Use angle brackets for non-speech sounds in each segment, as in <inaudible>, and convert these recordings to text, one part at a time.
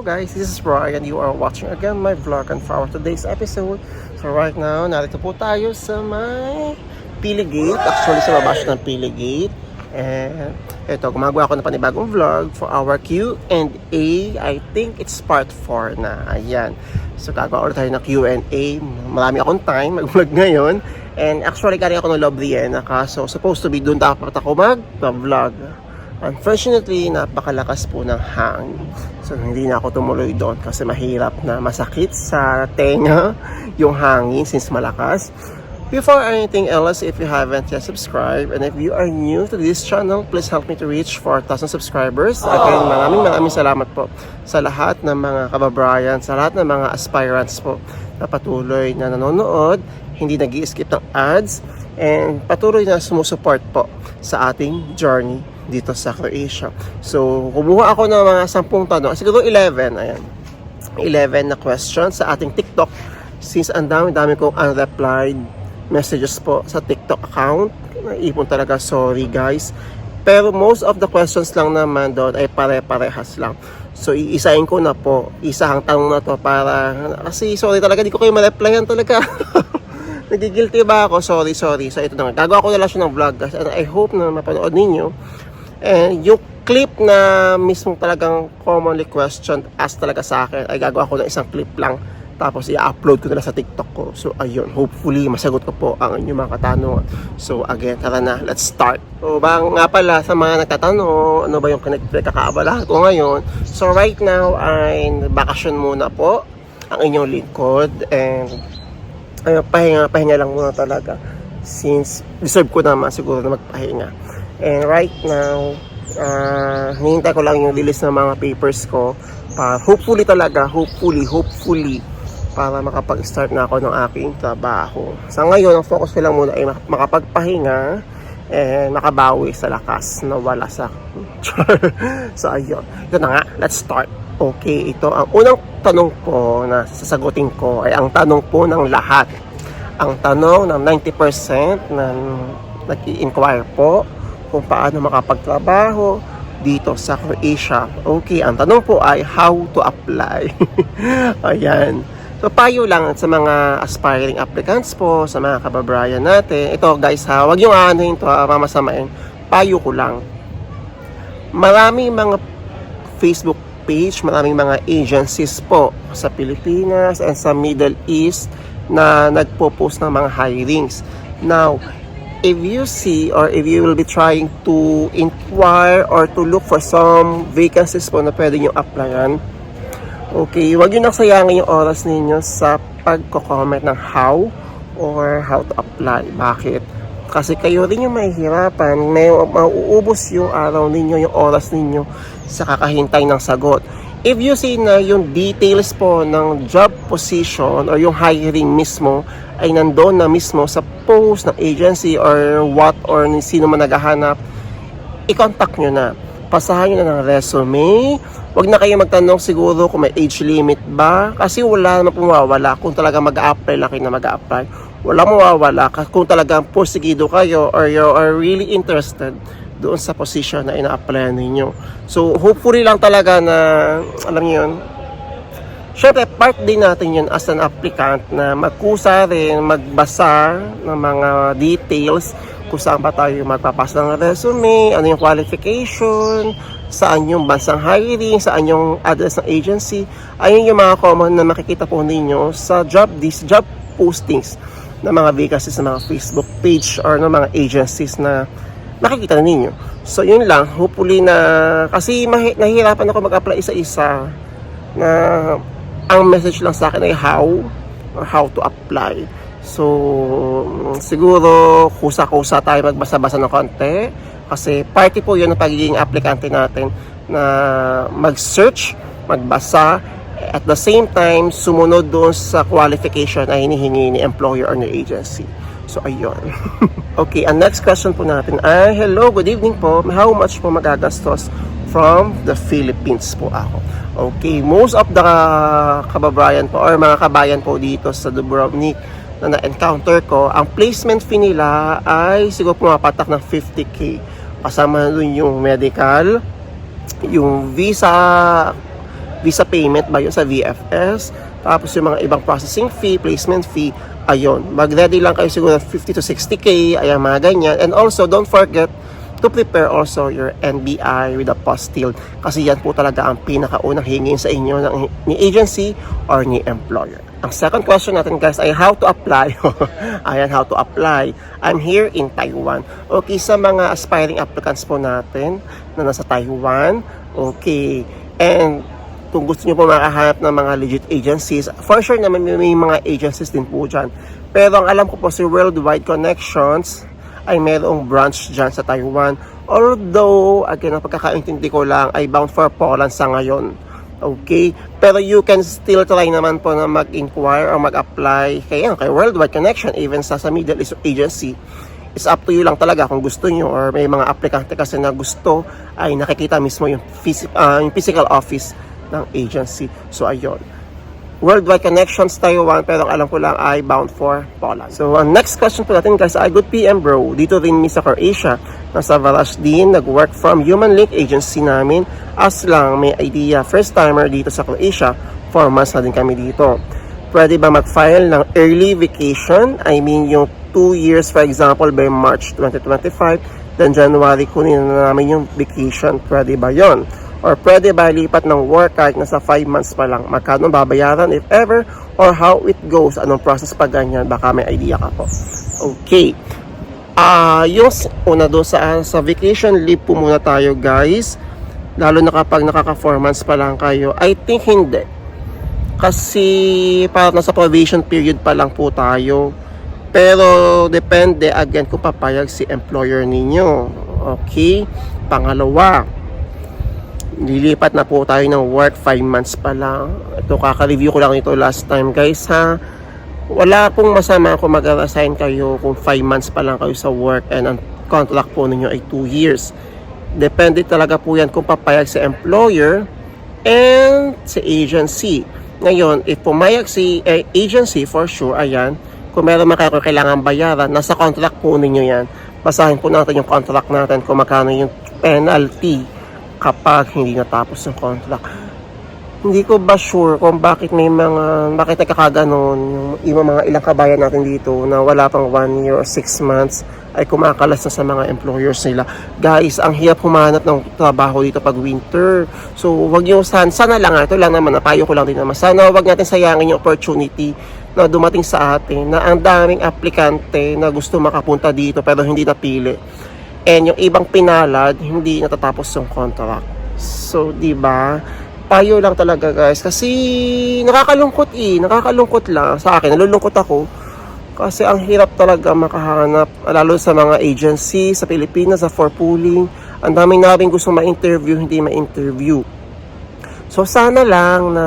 Guys, this is Roy and you are watching again my vlog and for today's episode. So right now, narito po tayo sa may Pili Gate. Actually, sa baba siya ng Pili Gate. And ito, gumagawa ako ng panibagong vlog for our Q&A. I think it's part 4 na. Ayan. So gagawa ulit tayo ng Q&A. Marami akong time mag-vlog ngayon. And actually, galing ako ng Love Vienna. Kaso, supposed to be doon dapat ako mag-vlog. Unfortunately, napakalakas po ng hangin. So, hindi na ako tumuloy doon kasi mahirap na masakit sa tenga <laughs> yung hangin since malakas. Before anything else, if you haven't yet subscribed and if you are new to this channel, please help me to reach 4,000 subscribers. Again, maraming maraming salamat po sa lahat ng mga kababayan, sa lahat ng mga aspirants po na patuloy na nanonood, hindi nag skip ng ads, and patuloy na sumusuport po sa ating journey dito sa Croatia. So, kumuha ako ng mga 10 tanong, siguro 11, ayan. 11 na questions sa ating TikTok since ang dami-dami kong unreplied messages po sa TikTok account. Naipon talaga, sorry guys. Pero most of the questions lang naman doon ay pare-parehas lang. So, iisahin ko na po. Isa ang tanong na to para, kasi sorry talaga, di ko kayo ma-replyan talaga. <laughs> Nagigilty ba ako? Sorry, sorry. So, ito na nga. Gagawa ko na lang siya ng vlog. And I hope na mapanood ninyo. And yung clip na mismo talagang commonly questioned as talaga sa akin ay gagawa ko ng isang clip lang tapos i-upload ko na sa TikTok ko. So ayun, hopefully masagot ko po ang inyong mga katanungan. So again, tara na, let's start. So ba nga pala sa mga nagtatanong, ano ba yung pinagkakaabalahan ko ngayon? So right now ay bakasyon muna po ang inyong lingkod and ayun, pahinga, pahinga lang muna talaga since deserve ko naman siguro na magpahinga. And right now, uh, hinihintay ko lang yung release ng mga papers ko para hopefully talaga, hopefully, hopefully, para makapag-start na ako ng aking trabaho. Sa ngayon, ang focus ko lang muna ay mak- makapagpahinga and makabawi sa lakas na wala sa <laughs> so ayun, ito na nga, let's start. Okay, ito ang unang tanong po na sasagutin ko ay ang tanong po ng lahat. Ang tanong ng 90% na nag-i-inquire po kung paano makapagtrabaho dito sa Croatia. Okay, ang tanong po ay how to apply. <laughs> Ayan. So, payo lang sa mga aspiring applicants po, sa mga kababayan natin. Ito guys ha, wag yung anuhin to ha, mamasamain. Payo ko lang. Maraming mga Facebook page, maraming mga agencies po sa Pilipinas and sa Middle East na nagpo-post ng mga hirings. Now, if you see or if you will be trying to inquire or to look for some vacancies po na pwede nyo applyan, okay, wag yun nagsayangin yung oras ninyo sa pagko-comment ng how or how to apply. Bakit? Kasi kayo rin yung mahihirapan, may mauubos yung araw ninyo, yung oras ninyo sa kakahintay ng sagot. If you see na yung details po ng job position or yung hiring mismo ay nandoon na mismo sa post ng agency or what or sino man naghahanap, i-contact nyo na. Pasahan nyo na ng resume. Huwag na kayo magtanong siguro kung may age limit ba. Kasi wala naman pumawala kung talaga mag-a-apply lang kayo na mag-a-apply. Wala mawawala kung talagang porsigido kayo or you are really interested doon sa position na ina-applyan ninyo. So, hopefully lang talaga na, alam niyo yun, Siyempre, part din natin yun as an applicant na magkusa rin, magbasa ng mga details kung saan ba tayo magpapasa ng resume, ano yung qualification, saan yung bansang hiring, saan yung address ng agency. Ayun yung mga common na makikita po ninyo sa job, these job postings ng mga vacancies ng mga Facebook page or ng mga agencies na makikita ninyo. So, yun lang. Hopefully na, kasi mahi, nahihirapan ako mag-apply isa-isa na ang message lang sa akin ay how or how to apply. So, siguro kusa-kusa tayo magbasa-basa ng konti kasi party po yun ng pagiging aplikante natin na mag-search, magbasa, at the same time, sumunod doon sa qualification na hinihingi ni employer or ni agency. So, ayun. <laughs> okay, ang next question po natin ay, Hello, good evening po. How much po magagastos from the Philippines po ako? Okay, most of the kababayan po or mga kabayan po dito sa Dubrovnik na na-encounter ko, ang placement fee nila ay siguro pumapatak ng 50k. Kasama dun yung medical, yung visa visa payment ba yun sa VFS tapos yung mga ibang processing fee placement fee ayun mag-ready lang kayo siguro ng 50 to 60k ayan mga ganyan and also don't forget to prepare also your NBI with a postille kasi yan po talaga ang pinakaunang hingin sa inyo ng, ni agency or ni employer. Ang second question natin guys ay how to apply. <laughs> Ayan, how to apply. I'm here in Taiwan. Okay, sa mga aspiring applicants po natin na nasa Taiwan, okay, and kung gusto nyo po makahanap ng mga legit agencies, for sure naman may, may mga agencies din po dyan. Pero ang alam ko po si Worldwide Connections ay mayroong branch dyan sa Taiwan. Although, again, ang pagkakaintindi ko lang ay bound for Poland sa ngayon. Okay? Pero you can still try naman po na mag-inquire or mag-apply kay, kay Worldwide Connection, even sa, sa Middle East Agency. It's up to you lang talaga kung gusto nyo or may mga aplikante kasi na gusto ay nakikita mismo yung, phys- ah, yung physical office ng agency. So, ayun. Worldwide Connections Taiwan pero alam ko lang ay bound for Poland. So ang next question po natin guys ay good PM bro. Dito rin mi sa Croatia. Nasa Valash din nag-work from Human Link Agency namin. As lang may idea first timer dito sa Croatia. 4 months na din kami dito. Pwede ba mag-file ng early vacation? I mean yung 2 years for example by March 2025 then January kunin na namin yung vacation. Pwede ba yon? Or pwede ba lipat ng work kahit nasa 5 months pa lang? Magkano babayaran if ever? Or how it goes? Anong process pa ganyan? Baka may idea ka po. Okay. Ah, yung s- una do sa, sa vacation leave po muna tayo guys. Lalo na kapag nakaka 4 months pa lang kayo. I think hindi. Kasi parang nasa probation period pa lang po tayo. Pero depende again kung papayag si employer ninyo. Okay? Pangalawa, Lilipat na po tayo ng work 5 months pa lang. Ito, kaka-review ko lang ito last time guys ha. Wala pong masama kung mag-assign kayo kung 5 months pa lang kayo sa work and ang contract po ninyo ay 2 years. Depende talaga po yan kung papayag sa employer and sa agency. Ngayon, if pumayag si eh, agency, for sure, ayan, kung meron man kayo kailangan bayaran, nasa contract po ninyo yan. Basahin po natin yung contract natin kung magkano yung penalty kapag hindi natapos yung contract. Hindi ko ba sure kung bakit may mga, bakit nagkakaganon yung ibang mga ilang kabayan natin dito na wala pang 1 year or 6 months ay kumakalas na sa mga employers nila. Guys, ang hirap humanap ng trabaho dito pag winter. So, wag niyo sana, sana lang, ah, ito lang naman, napayo ko lang din naman. Sana wag natin sayangin yung opportunity na dumating sa atin na ang daming aplikante na gusto makapunta dito pero hindi napili. And yung ibang pinalad, hindi natatapos yung contract. So, di ba? Payo lang talaga guys. Kasi nakakalungkot eh. Nakakalungkot lang. Sa akin, nalulungkot ako. Kasi ang hirap talaga makahanap. Lalo sa mga agency sa Pilipinas, sa for pooling. Ang daming namin gusto ma-interview, hindi ma-interview. So sana lang na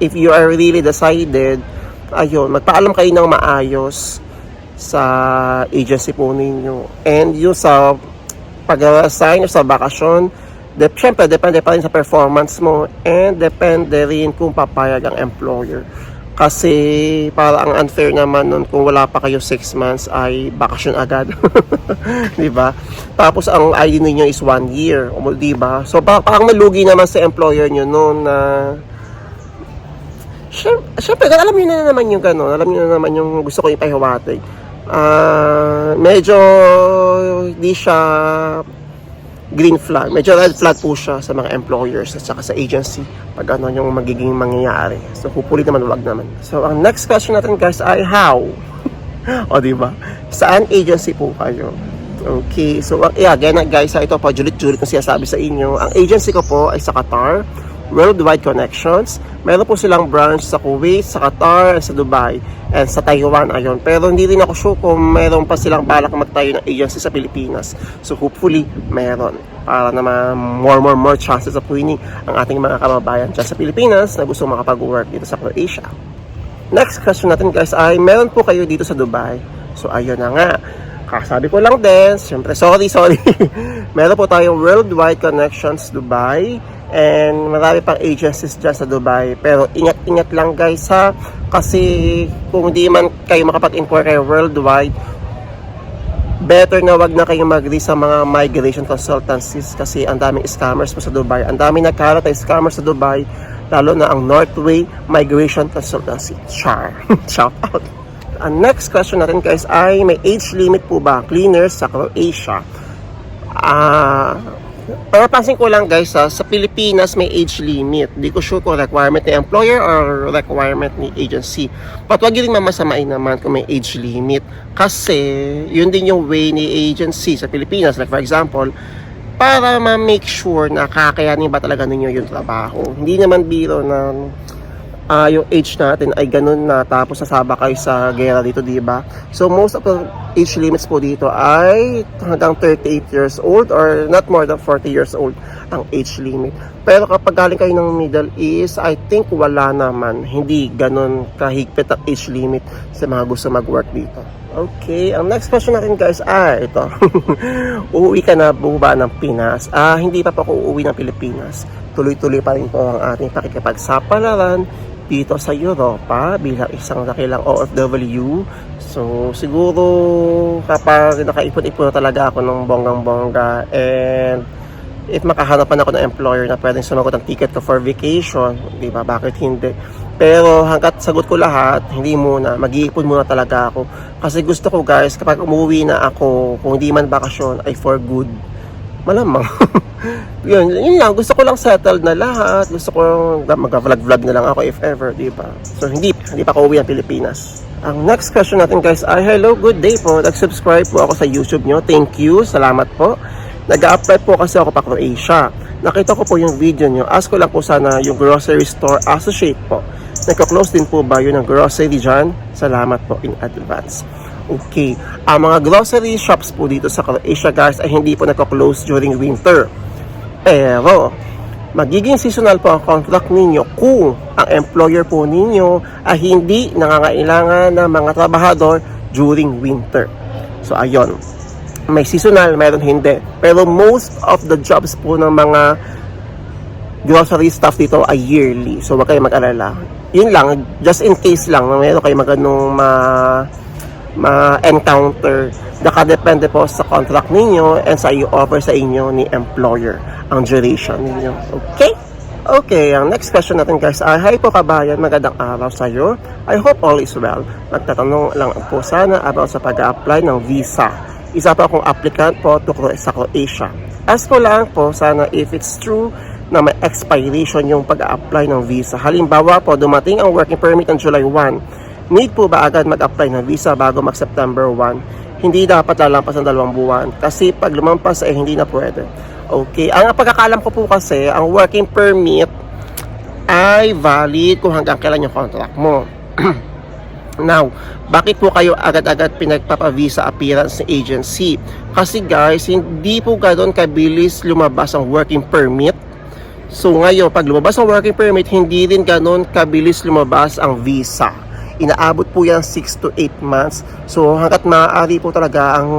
if you are really decided, ayun, magpaalam kayo ng maayos sa agency po ninyo. And yung sa pag-assign sa bakasyon, de, syempre, depende pa rin sa performance mo and depende rin kung papayag ang employer. Kasi para ang unfair naman nun kung wala pa kayo 6 months ay bakasyon agad. <laughs> 'Di ba? Tapos ang ID ninyo is 1 year, 'di ba? So pa- parang malugi naman sa employer nyo noon na Siyempre, alam niyo na naman yung gano'n. Alam niyo na naman yung gusto ko ipahiwatig. Ah, medyo hindi siya green flag. Medyo red flag po siya sa mga employers at saka sa agency pag ano yung magiging mangyayari. So, hopefully naman wag naman. So, ang next question natin guys ay how? <laughs> o, di ba? Saan agency po kayo? Okay, so uh, yeah, again guys, ito pa julit-julit na sinasabi sa inyo. Ang agency ko po ay sa Qatar, Worldwide Connections. Meron po silang branch sa Kuwait, sa Qatar, sa Dubai, and sa Taiwan ayon. Pero hindi rin ako sure kung meron pa silang balak magtayo ng agency sa Pilipinas. So hopefully, meron. Para naman more, more, more chances of winning ang ating mga kababayan dyan sa Pilipinas na gusto makapag-work dito sa Croatia. Next question natin guys ay, meron po kayo dito sa Dubai? So ayun na nga. Kasabi ko lang din, syempre sorry, sorry. <laughs> meron po tayong Worldwide Connections Dubai and marami pang agencies dyan sa Dubai. Pero ingat-ingat lang guys ha, kasi kung di man kayo makapag-inquire worldwide, better na wag na kayong mag sa mga migration consultancies kasi ang daming scammers po sa Dubai. Ang daming nagkalat na scammers sa Dubai, lalo na ang Northway Migration Consultancy. Char. <laughs> Shout out. Ang next question natin guys ay may age limit po ba cleaners sa Croatia? Ah, Panapansin ko lang guys ha, sa Pilipinas may age limit. Di ko sure kung requirement ni employer or requirement ni agency. But wag yun mamasamain naman kung may age limit. Kasi yun din yung way ni agency sa Pilipinas. Like for example, para ma-make sure na kakayanin ba talaga ninyo yung trabaho. Hindi naman biro na ah yung age natin ay ganun na tapos nasaba kayo sa gera dito, di ba? So most of the age limits po dito ay hanggang 38 years old or not more than 40 years old ang age limit. Pero kapag galing kayo ng Middle East, I think wala naman. Hindi ganun kahigpit ang age limit sa mga gusto mag-work dito. Okay, ang next question natin guys, ah, ito. <laughs> uuwi ka na ba ng Pinas? Ah, hindi pa po ako uuwi ng Pilipinas. Tuloy-tuloy pa rin po ang ating pakikipagsapalaran dito sa Europa bilang isang dakilang OFW. So, siguro kapag nakaipon-ipon na talaga ako ng bonggang-bongga and if makahanapan ako ng employer na pwedeng sumagot ng ticket ko for vacation, di ba? Bakit hindi? Pero hanggat sagot ko lahat, hindi muna, mag-iipon muna talaga ako. Kasi gusto ko guys, kapag umuwi na ako, kung hindi man bakasyon, ay for good. Malamang. <laughs> yun, yun lang. Gusto ko lang settled na lahat. Gusto ko mag-vlog-vlog na lang ako if ever, di ba? So, hindi, hindi pa ako uwi ng Pilipinas. Ang next question natin guys ay, hello, good day po. Nag-subscribe po ako sa YouTube nyo. Thank you. Salamat po. Nag-apply po kasi ako pa Croatia. Nakita ko po yung video nyo. Ask ko lang po sana yung grocery store associate po. Nagka-close din po ba yun ng grocery dyan? Salamat po in advance. Okay. Ang mga grocery shops po dito sa Croatia guys ay hindi po nagka-close during winter. Pero, magiging seasonal po ang contract ninyo kung ang employer po ninyo ay hindi nangangailangan ng mga trabahador during winter. So, ayun. May seasonal, mayroon hindi. Pero most of the jobs po ng mga grocery staff dito ay yearly. So, wag kayo mag-alala. Yun lang, just in case lang na mayroon kayo magandang ma ma-encounter nakadepende po sa contract ninyo and sa i-offer sa inyo ni employer ang duration ninyo. Okay? Okay, ang next question natin guys ay, Hi po kabayan, magandang araw sa iyo. I hope all is well. Magtatanong lang po sana about sa pag-apply ng visa. Isa pa akong applicant po to sa Croatia. Ask ko lang po sana if it's true na may expiration yung pag-apply ng visa. Halimbawa po, dumating ang working permit ng July 1 need po ba agad mag-apply ng visa bago mag-September 1? Hindi dapat lalampas ng dalawang buwan kasi pag lumampas ay hindi na pwede. Okay, ang pagkakalam ko po kasi, ang working permit ay valid kung hanggang kailan yung contract mo. <clears throat> Now, bakit po kayo agad-agad pinagpapavisa appearance ng agency? Kasi guys, hindi po ganoon kabilis lumabas ang working permit. So ngayon, pag lumabas ang working permit, hindi rin ganoon kabilis lumabas ang visa inaabot po yan 6 to 8 months. So hanggat maaari po talaga ang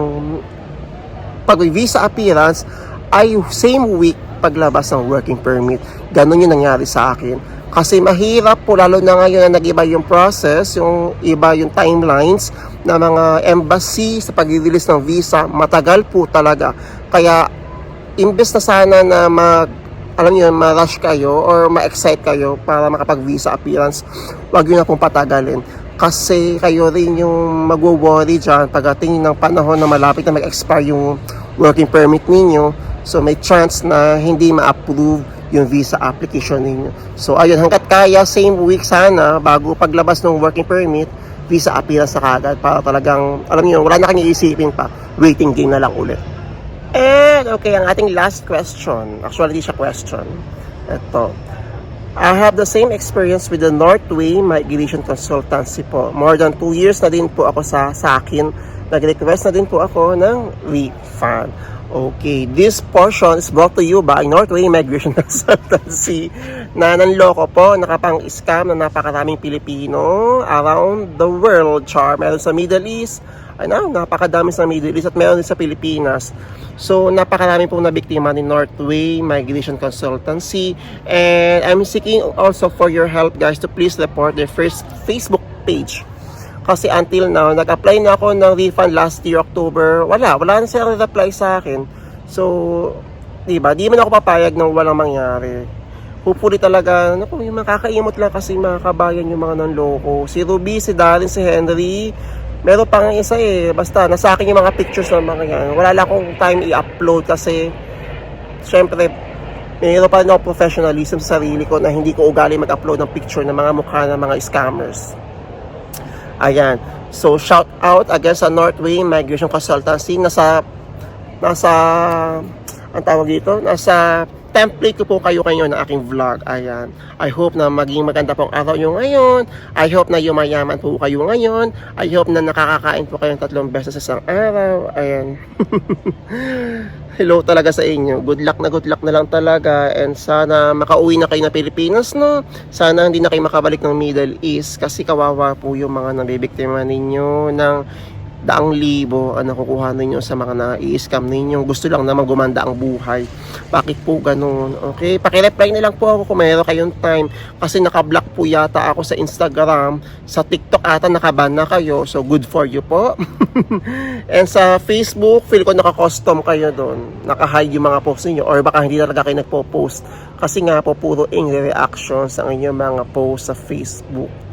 pag-visa appearance ay same week paglabas ng working permit. Ganon yung nangyari sa akin. Kasi mahirap po lalo na ngayon na nag-iba yung process, yung iba yung timelines na mga embassy sa pag-release ng visa, matagal po talaga. Kaya imbes na sana na mag alam niyo, ma-rush kayo or ma-excite kayo para makapag-visa appearance, wag yun na pong patagalin. Kasi kayo rin yung magwo-worry dyan pagdating ng panahon na malapit na mag-expire yung working permit ninyo. So may chance na hindi ma-approve yung visa application ninyo. So ayun, hanggat kaya, same week sana, bago paglabas ng working permit, visa appearance na kagad para talagang, alam niyo, wala na kang iisipin pa, waiting game na lang ulit. And okay, ang ating last question. Actually, di siya question. Ito. I have the same experience with the Northway Migration Consultancy po. More than 2 years na din po ako sa, sa akin. Nag-request na din po ako ng refund. Okay, this portion is brought to you by Northway Migration <laughs> Consultancy na nanloko po, nakapang-scam na napakaraming Pilipino around the world, char. Meron sa Middle East, ano, napakadami sa Middle East at meron din sa Pilipinas. So, napakarami pong nabiktima ni Northway Migration Consultancy. And I'm seeking also for your help guys to please report their first Facebook page. Kasi until now, nag-apply na ako ng refund last year, October. Wala, wala na siya reply sa akin. So, di ba, di man ako papayag ng walang mangyari. Hopefully talaga, naku, yung makakaimot lang kasi mga kabayan yung mga nanloko. Si Ruby, si Darren, si Henry, meron pa nga isa eh. Basta, nasa akin yung mga pictures ng mga yan. Wala lang akong time i-upload kasi, syempre, mayroon pa rin ako professionalism sa sarili ko na hindi ko ugali mag-upload ng picture ng mga mukha ng mga scammers. Ayan. So, shout out again sa Northway Migration Consultancy. Nasa, nasa, ang tawag dito, nasa template ko po kayo kayo ng aking vlog. Ayan. I hope na maging maganda pong araw nyo ngayon. I hope na yumayaman po kayo ngayon. I hope na nakakakain po kayong tatlong beses sa isang araw. Ayan. <laughs> Hello talaga sa inyo. Good luck na good luck na lang talaga. And sana makauwi na kayo na Pilipinas, no? Sana hindi na kayo makabalik ng Middle East kasi kawawa po yung mga nabibiktima ninyo ng daang libo ang nakukuha ninyo sa mga na-i-scam ninyo. Gusto lang naman gumanda ang buhay. Bakit po ganun? Okay? Pakireply na lang po ako kung mayroon kayong time. Kasi nakablock po yata ako sa Instagram. Sa TikTok ata nakaban na kayo. So, good for you po. <laughs> And sa Facebook, feel ko naka-custom kayo doon. Naka-hide yung mga posts niyo Or baka hindi talaga kayo nagpo-post. Kasi nga po, puro angry reactions ang inyong mga posts sa Facebook.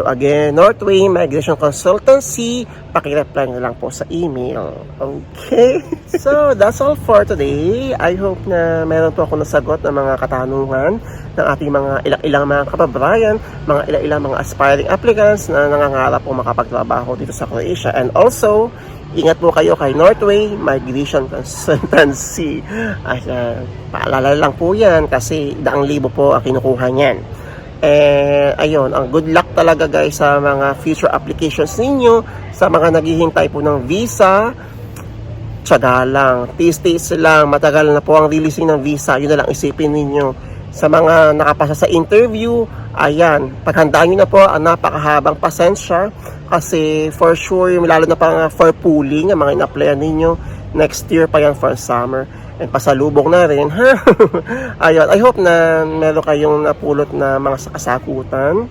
So again, Northway Migration Consultancy, pakireply na lang po sa email. Okay? <laughs> So, that's all for today. I hope na meron po ako nasagot ng mga katanungan ng ating mga ilang-ilang mga kababayan, mga ilang-ilang mga aspiring applicants na nangangarap po makapagtrabaho dito sa Croatia. And also, ingat po kayo kay Northway Migration Consultancy. Ayan, paalala lang po yan kasi daang libo po ang kinukuha niyan. Eh, ayun, ang good luck talaga guys sa mga future applications ninyo, sa mga naghihintay po ng visa, tsaga lang, tis-tis lang, matagal na po ang releasing ng visa, yun na lang isipin ninyo. Sa mga nakapasa sa interview, ayan, paghandaan nyo na po ang napakahabang pasensya kasi for sure, lalo na pang for pooling, ang mga in-applyan ninyo, next year pa yan for summer. Pasalubong na rin? <laughs> Ayun, I hope na meron kayong napulot na mga kasakutan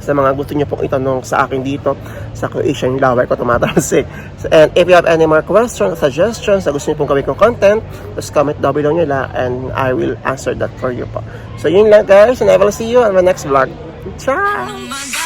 sa mga gusto niyo pong itanong sa akin dito sa Croatian Laway ko tumatalsik. And if you have any more questions, suggestions, na gusto niyo pong gawin kong content, just comment down below nyo and I will answer that for you po. So yun lang guys, and I will see you on my next vlog. Ciao!